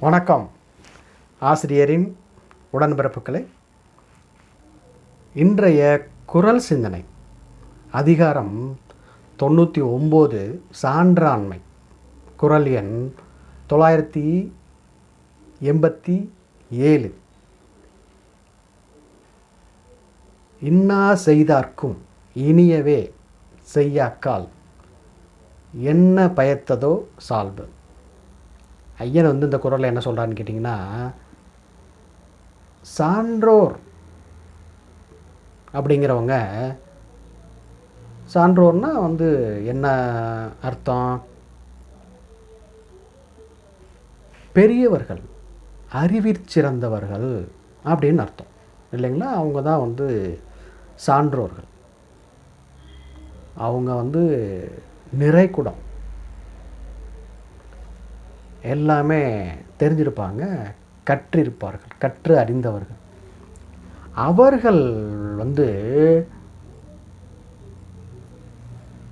வணக்கம். ஆசிரியரின் உடன்பிறப்புகளை இன்றைய குரல் சிந்தனை அதிகாரம் தொண்ணூற்றி ஒம்பது சான்றாண்மை. குரல் எண் தொள்ளாயிரத்தி எண்பத்தி ஏழு. இன்னா செய்தார்க்கும் இனியவே செய்யாக்கால் என்ன பயத்ததோ சால்பு. ஐயன் வந்து இந்த குரலில் என்ன சொல்கிறான்னு கேட்டிங்கன்னா சான்றோர் அப்படிங்கிறவங்க சான்றோர்னால் வந்து என்ன அர்த்தம்? பெரியவர்கள் அறிவிற் சிறந்தவர்கள் அப்படின்னு அர்த்தம். இல்லைங்களா? அவங்க தான் வந்து சான்றோர்கள். அவங்க வந்து நிறைக்குடம் எல்லாமே தெரிஞ்சிருப்பாங்க கற்றிருப்பார்கள் கற்று அறிந்தவர்கள். அவர்கள் வந்து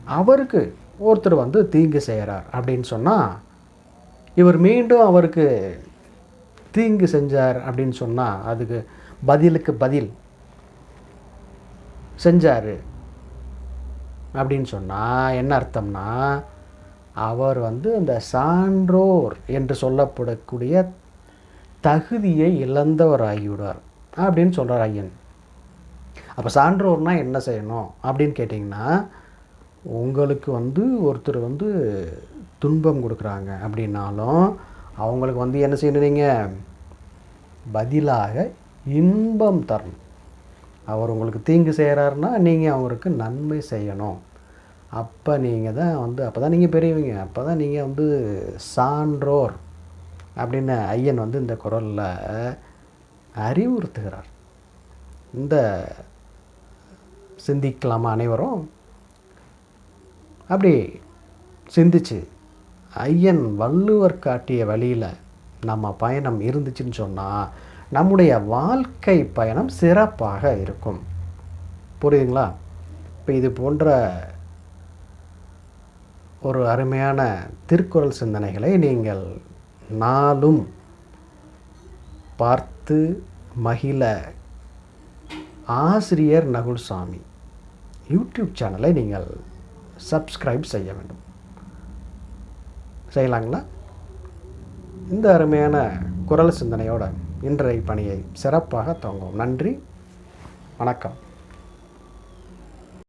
அவருக்கு ஒருத்தர் வந்து தீங்கு செய்கிறார் அப்படின்னு சொன்னால் இவர் மீண்டும் அவருக்கு தீங்கு செஞ்சார் அப்படின்னு சொன்னால் அதுக்கு பதிலுக்கு பதில் செஞ்சார் அப்படின்னு சொன்னால் என்ன அர்த்தம்னா அவர் வந்து அந்த சான்றோர் என்று சொல்லப்படக்கூடிய தகுதியை இழந்தவர் ஆகிவிடுவார் அப்படின்னு சொல்கிறார் ஐயன். அப்போ சான்றோர்னால் என்ன செய்யணும் அப்படின்னு கேட்டிங்கன்னா உங்களுக்கு வந்து ஒருத்தர் வந்து துன்பம் கொடுக்குறாங்க அப்படின்னாலும் அவங்களுக்கு வந்து என்ன செய்யணும் நீங்கள் பதிலாக இன்பம் தரணும். அவர் உங்களுக்கு தீங்கு செய்கிறாருன்னா நீங்கள் அவருக்கு நன்மை செய்யணும். அப்போ நீங்கள் தான் வந்து அப்போ தான் நீங்கள் பெரியவங்க. அப்போ தான் நீங்கள் வந்து சான்றோர் அப்படின்னு ஐயன் வந்து இந்த குரலில் அறிவுறுத்துகிறார். இந்த சிந்திக்கலாமா அனைவரும்? அப்படி சிந்திச்சு ஐயன் வள்ளுவர் காட்டிய வழியில் நம்ம பயணம் இருந்துச்சுன்னு சொன்னால் நம்முடைய வாழ்க்கை பயணம் சிறப்பாக இருக்கும். புரியுதுங்களா? இப்போ இது போன்ற ஒரு அருமையான திருக்குறள் சிந்தனைகளை நீங்கள் நாளும் பார்த்து மகிழ ஆசிரியர் நகுல்சாமி யூடியூப் சேனலை நீங்கள் சப்ஸ்கிரைப் செய்ய வேண்டும். செய்யலாங்களா? இந்த அருமையான குரல் சிந்தனையோட இன்றைய பணியை சிறப்பாக துவங்கும் நன்றி. வணக்கம்.